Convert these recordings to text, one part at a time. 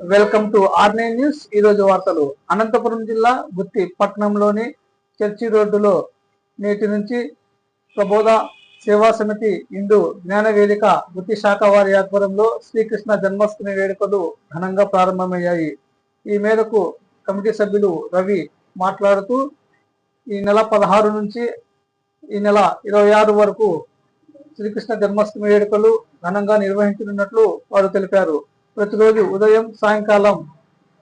Welcome to ఆర్నే news. ఈ రోజు వార్తలు. అనంతపురం జిల్లా గుత్తి పట్టణంలోని చర్చి రోడ్డులో నేటి నుంచి ప్రబోధ సేవా సమితి ఇందు జ్ఞాన వేదిక గుత్తి శాఖ వారి ఆధ్వర్యంలో శ్రీకృష్ణ జన్మాష్టమి వేడుకలు ఘనంగా ప్రారంభమయ్యాయి. ఈ మేరకు కమిటీ సభ్యులు రవి మాట్లాడుతూ ఈ నెల పదహారు నుంచి ఈ నెల ఇరవై ఆరు వరకు శ్రీకృష్ణ జన్మాష్టమి వేడుకలు ఘనంగా నిర్వహించనున్నట్లు వారు తెలిపారు. ప్రతిరోజు ఉదయం సాయంకాలం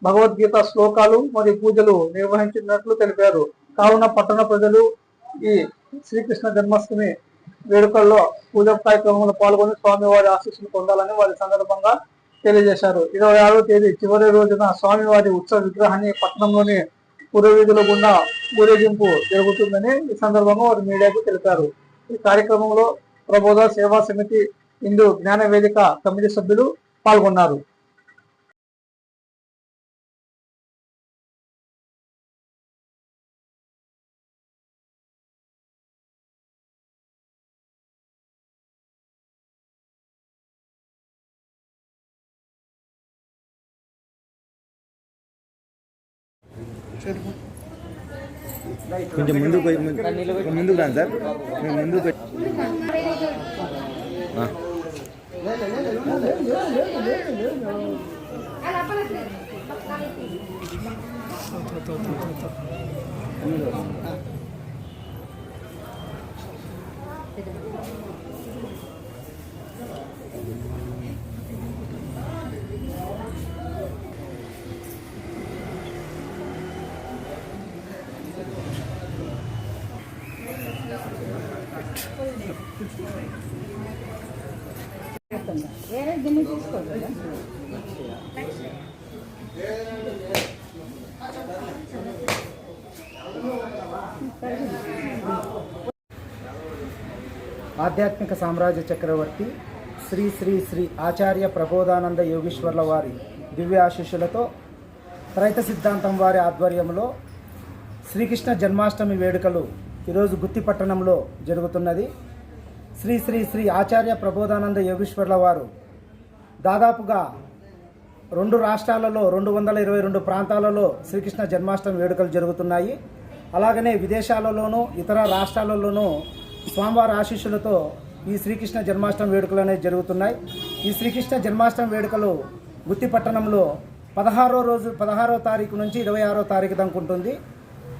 భగవద్గీత శ్లోకాలు మరియు పూజలు నిర్వహించినట్లు తెలిపారు. కావున పట్టణ ప్రజలు ఈ శ్రీకృష్ణ జన్మాష్టమి వేడుకల్లో పూజ కార్యక్రమంలో పాల్గొని స్వామివారి ఆశీస్సులు పొందాలని వారి సందర్భంగా తెలియజేశారు. ఇరవై ఆరో తేదీ చివరి రోజున స్వామివారి ఉత్సవ విగ్రహాన్ని పట్టణంలోని పురవీధుల గుండా ఊరేగింపు జరుగుతుందని ఈ సందర్భంగా వారు మీడియాకు తెలిపారు. ఈ కార్యక్రమంలో ప్రబోధ సేవా సమితి హిందూ జ్ఞాన వేదిక కమిటీ సభ్యులు పాల్గొన్నారు. కొంచెం ముందుకు పోయి ముందుకు రాను సార్. మేము ముందుకు పోయి- ఆ. వేరే గిన్నె ఆధ్యాత్మిక సామ్రాజ్య చక్రవర్తి శ్రీ శ్రీ శ్రీ ఆచార్య ప్రబోధానంద యోగీశ్వర్ల వారి దివ్య ఆశీస్సులతో త్రైత సిద్ధాంతం వారి ఆధ్వర్యంలో శ్రీకృష్ణ జన్మాష్టమి వేడుకలు ఈరోజు గుత్తి పట్టణంలో జరుగుతున్నది. శ్రీ శ్రీ శ్రీ ఆచార్య ప్రబోధానంద యోగేశ్వర్ల వారు దాదాపుగా రెండు రాష్ట్రాలలో రెండు వందల ఇరవై రెండు ప్రాంతాలలో శ్రీకృష్ణ జన్మాష్టమి వేడుకలు జరుగుతున్నాయి. అలాగనే విదేశాలలోనూ ఇతర రాష్ట్రాలలోనూ స్వామివారి ఆశీస్సులతో ఈ శ్రీకృష్ణ జన్మాష్టమి వేడుకలు అనేవి జరుగుతున్నాయి. ఈ శ్రీకృష్ణ జన్మాష్టమి వేడుకలు గుత్తి పట్టణంలో పదహారో రోజు పదహారో తారీఖు నుంచి ఇరవై ఆరో తారీఖు దాకా ఉంటుంది.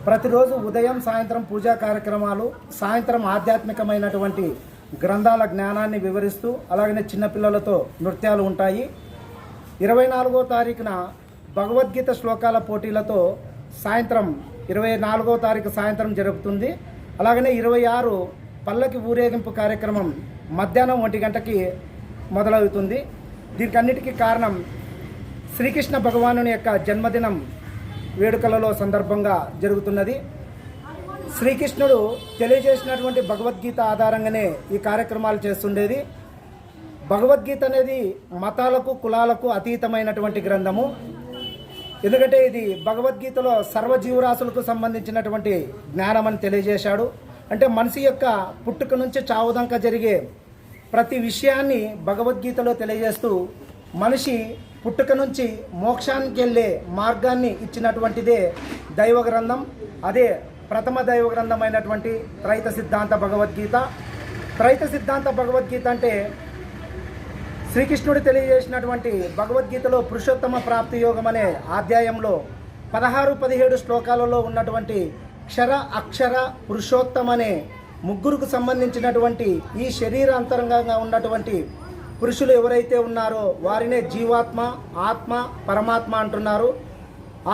ప్రతిరోజు ఉదయం సాయంత్రం పూజా కార్యక్రమాలు సాయంత్రం ఆధ్యాత్మికమైనటువంటి గ్రంథాల జ్ఞానాన్ని వివరిస్తూ అలాగనే చిన్నపిల్లలతో నృత్యాలు ఉంటాయి. ఇరవై నాలుగో తారీఖున భగవద్గీత శ్లోకాల పోటీలతో సాయంత్రం ఇరవై నాలుగో తారీఖు సాయంత్రం జరుగుతుంది అలాగనే ఇరవై ఆరు పల్లకి ఊరేగింపు కార్యక్రమం మధ్యాహ్నం ఒంటి గంటకి మొదలవుతుంది. దీనికన్నిటికీ కారణం శ్రీకృష్ణ భగవానుని యొక్క జన్మదినం వేడుకలలో సందర్భంగా జరుగుతున్నది. శ్రీకృష్ణుడు తెలియజేసినటువంటి భగవద్గీత ఆధారంగానే ఈ కార్యక్రమాలు చేస్తుండేది. భగవద్గీత అనేది మతాలకు కులాలకు అతీతమైనటువంటి గ్రంథము. ఎందుకంటే ఇది భగవద్గీతలో సర్వజీవరాశులకు సంబంధించినటువంటి జ్ఞానం అని తెలియజేశాడు. అంటే మనిషి యొక్క పుట్టుక నుంచి చావుదంక జరిగే ప్రతి విషయాన్ని భగవద్గీతలో తెలియజేస్తూ మనిషి పుట్టుక నుంచి మోక్షానికి వెళ్ళే మార్గాన్ని ఇచ్చినటువంటిదే దైవ గ్రంథం. అదే ప్రథమ దైవ గ్రంథమైనటువంటి త్రైత సిద్ధాంత భగవద్గీత. త్రైత సిద్ధాంత భగవద్గీత అంటే శ్రీకృష్ణుడు తెలియజేసినటువంటి భగవద్గీతలో పురుషోత్తమ ప్రాప్తి యోగం అనే అధ్యాయంలో పదహారు పదిహేడు శ్లోకాలలో ఉన్నటువంటి క్షర అక్షర పురుషోత్తమ అనే ముగ్గురుకు సంబంధించినటువంటి ఈ శరీర అంతరంగంగా ఉన్నటువంటి పురుషులు ఎవరైతే ఉన్నారో వారినే జీవాత్మ ఆత్మ పరమాత్మ అంటున్నారు.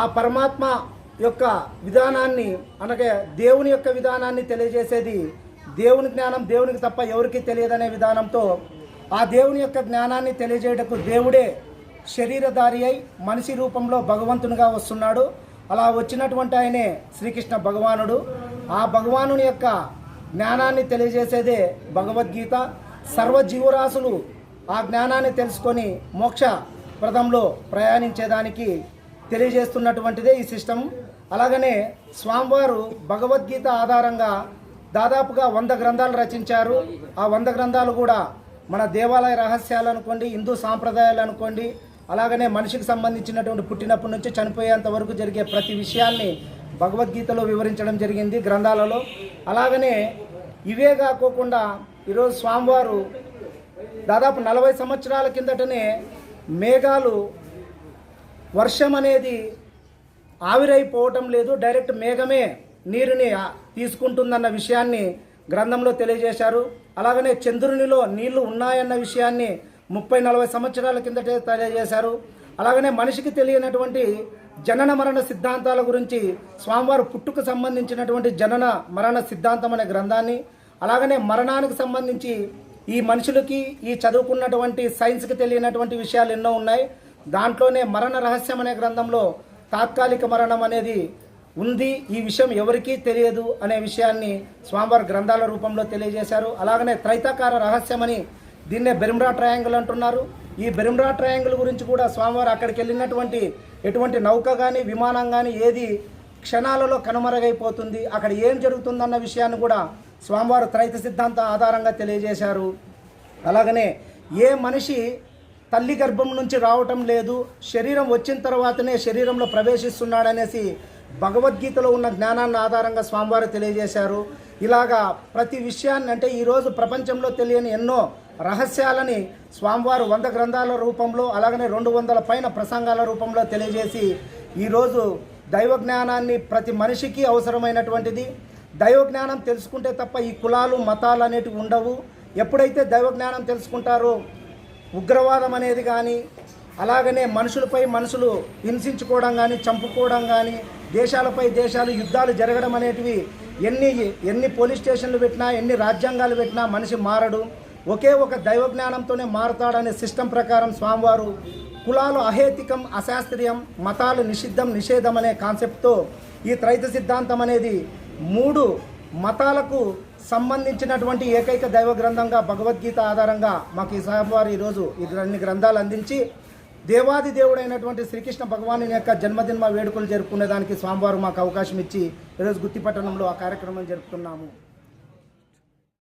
ఆ పరమాత్మ యొక్క విధానాన్ని అనగా దేవుని యొక్క విధానాన్ని తెలియజేసేది దేవుని జ్ఞానం దేవునికి తప్ప ఎవరికి తెలియదనే విధానంతో ఆ దేవుని యొక్క జ్ఞానాన్ని తెలియజేయటకు దేవుడే శరీరధారి అయి మనిషి రూపంలో భగవంతునిగా వస్తున్నాడు. అలా వచ్చినటువంటి ఆయనే శ్రీకృష్ణ భగవానుడు. ఆ భగవానుని యొక్క జ్ఞానాన్ని తెలియజేసేదే భగవద్గీత. సర్వజీవరాశులు ఆ జ్ఞానాన్ని తెలుసుకొని మోక్ష ప్రదంలో ప్రయాణించేదానికి తెలియజేస్తున్నటువంటిదే ఈ సిస్టమ్. అలాగనే స్వామివారు భగవద్గీత ఆధారంగా దాదాపుగా వంద గ్రంథాలు రచించారు. ఆ వంద గ్రంథాలు కూడా మన దేవాలయ రహస్యాలు అనుకోండి హిందూ సాంప్రదాయాలు అనుకోండి అలాగనే మనిషికి సంబంధించినటువంటి పుట్టినప్పటి నుంచి చనిపోయేంత వరకు జరిగే ప్రతి విషయాల్ని భగవద్గీతలో వివరించడం జరిగింది గ్రంథాలలో. అలాగనే ఇవే కాకోకుండా ఈరోజు స్వామివారు దాదాపు నలభై సంవత్సరాల కిందటనే మేఘాలు వర్షం అనేది ఆవిరైపోవటం లేదు డైరెక్ట్ మేఘమే నీరుని తీసుకుంటుందన్న విషయాన్ని గ్రంథంలో తెలియజేశారు. అలాగనే చంద్రునిలో నీళ్ళు ఉన్నాయన్న విషయాన్ని ముప్పై నలభై సంవత్సరాల కిందటే తెలియజేశారు. అలాగనే మనిషికి తెలియనటువంటి జనన మరణ సిద్ధాంతాల గురించి స్వామివారు పుట్టుకు సంబంధించినటువంటి జనన మరణ సిద్ధాంతం అనే గ్రంథాన్ని అలాగనే మరణానికి సంబంధించి ఈ మనుషులకి ఈ చదువుకున్నటువంటి సైన్స్కి తెలియనటువంటి విషయాలు ఎన్నో ఉన్నాయి. దాంట్లోనే మరణ రహస్యం అనే గ్రంథంలో తాత్కాలిక మరణం అనేది ఉంది. ఈ విషయం ఎవరికీ తెలియదు అనే విషయాన్ని స్వామివారి గ్రంథాల రూపంలో తెలియజేశారు. అలాగనే త్రైతాకార రహస్యమని దీన్నే బెరిమ్రా ట్రయాంగిల్ అంటున్నారు. ఈ బెరిమ్రా ట్రయాంగిల్ గురించి కూడా స్వామివారు అక్కడికి వెళ్ళినటువంటి ఎటువంటి నౌక కానీ విమానం కానీ ఏది క్షణాలలో కనుమరుగైపోతుంది. అక్కడ ఏం జరుగుతుందన్న విషయాన్ని కూడా స్వామివారు త్రైత సిద్ధాంతం ఆధారంగా తెలియజేశారు. అలాగనే ఏ మనిషి తల్లి గర్భం నుంచి రావటం లేదు. శరీరం వచ్చిన తర్వాతనే శరీరంలో ప్రవేశిస్తున్నాడనేసి భగవద్గీతలో ఉన్న జ్ఞానాన్ని ఆధారంగా స్వామివారు తెలియజేశారు. ఇలాగా ప్రతి విషయాన్ని అంటే ఈరోజు ప్రపంచంలో తెలియని ఎన్నో రహస్యాలని స్వామివారు వంద గ్రంథాల రూపంలో అలాగనే రెండు వందల పైన ప్రసంగాల రూపంలో తెలియజేసి ఈరోజు దైవ జ్ఞానాన్ని ప్రతి మనిషికి అవసరమైనటువంటిది. దైవ జ్ఞానం తెలుసుకుంటే తప్ప ఈ కులాలు మతాలు అనేటివి ఉండవు. ఎప్పుడైతే దైవ జ్ఞానం తెలుసుకుంటారో ఉగ్రవాదం అనేది కానీ అలాగనే మనుషులపై మనుషులు హింసించుకోవడం కానీ చంపుకోవడం కానీ దేశాలపై దేశాలు యుద్ధాలు జరగడం అనేటివి ఎన్ని ఎన్ని పోలీస్ స్టేషన్లు పెట్టినా ఎన్ని రాజ్యాంగాలు పెట్టినా మనిషి మారడు. ఒకే ఒక దైవ జ్ఞానంతోనే మారతాడనే సిస్టమ్ ప్రకారం స్వామివారు కులాలు అహేతికం అశాస్త్రీయం మతాలు నిషిద్ధం నిషేధం అనే కాన్సెప్ట్తో ఈ త్రైత సిద్ధాంతం అనేది మూడు మతాలకు సంబంధించినటువంటి ఏకైక దైవ గ్రంథంగా భగవద్గీత ఆధారంగా మాకు ఈ స్వామివారు ఈరోజు ఈ అన్ని గ్రంథాలు అందించి దేవాది దేవుడైనటువంటి శ్రీకృష్ణ భగవాను యొక్క జన్మదిన వేడుకలు జరుపుకునే దానికి స్వామివారు మాకు అవకాశం ఇచ్చి ఈరోజు గుత్తిపట్టణంలో ఆ కార్యక్రమం జరుపుతున్నాము.